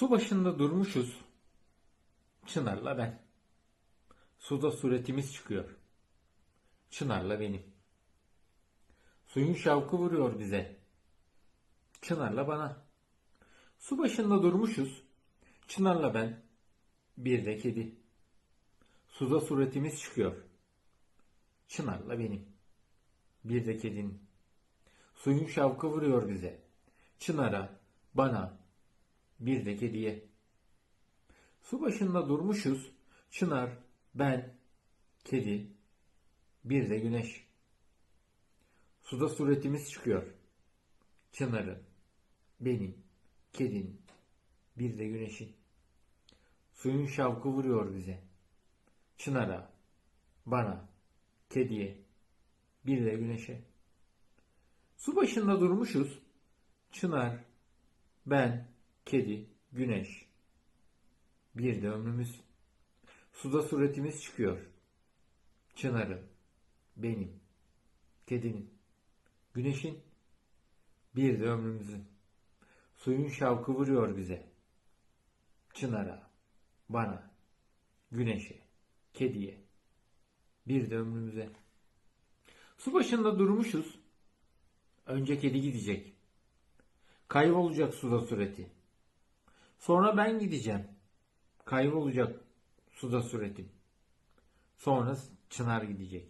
Su başında durmuşuz. Çınar'la ben. Suda suretimiz çıkıyor. Çınar'la benim. Suyun şavkı vuruyor bize. Çınar'la bana. Su başında durmuşuz. Çınar'la ben. Bir de kedi. Suda suretimiz çıkıyor. Çınar'la benim. Bir de kedinin. Suyun şavkı vuruyor bize. Çınar'a, bana, bir de kediye. Su başında durmuşuz. Çınar, ben, kedi, bir de güneş. Suda suretimiz çıkıyor. Çınar'ın, benim, kedinin, bir de güneşin. Suyun şavkı vuruyor bize. Çınar'a, bana, kediye, bir de güneşe. Su başında durmuşuz. Çınar, ben, kedi, güneş. Bir de ömrümüz. Suda suretimiz çıkıyor. Çınar'ın, benim, kedinin, güneşin. Bir de ömrümüzün. Suyun şavkı vuruyor bize. Çınar'a, bana, güneşe, kediye. Bir de ömrümüze. Su başında durmuşuz. Önce kedi gidecek. Kaybolacak suda sureti. Sonra ben gideceğim. Kaybolacak suda suretim. Sonra çınar gidecek.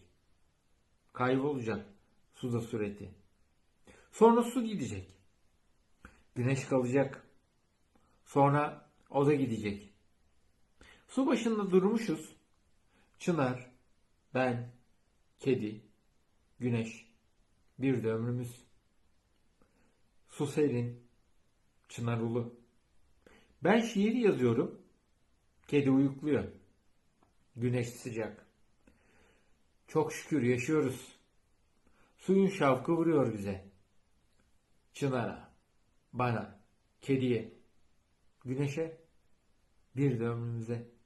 Kaybolacak suda sureti. Sonra su gidecek. Güneş kalacak. Sonra o da gidecek. Su başında durmuşuz. Çınar, ben, kedi, güneş, bir de ömrümüz. Su serin, çınar ulu. Ben şiir yazıyorum, kedi uyukluyor. Güneş sıcak. Çok şükür yaşıyoruz. Suyun şavkı vuruyor bize. Çınara, bana, kediye, güneşe, bir de ömrümüze.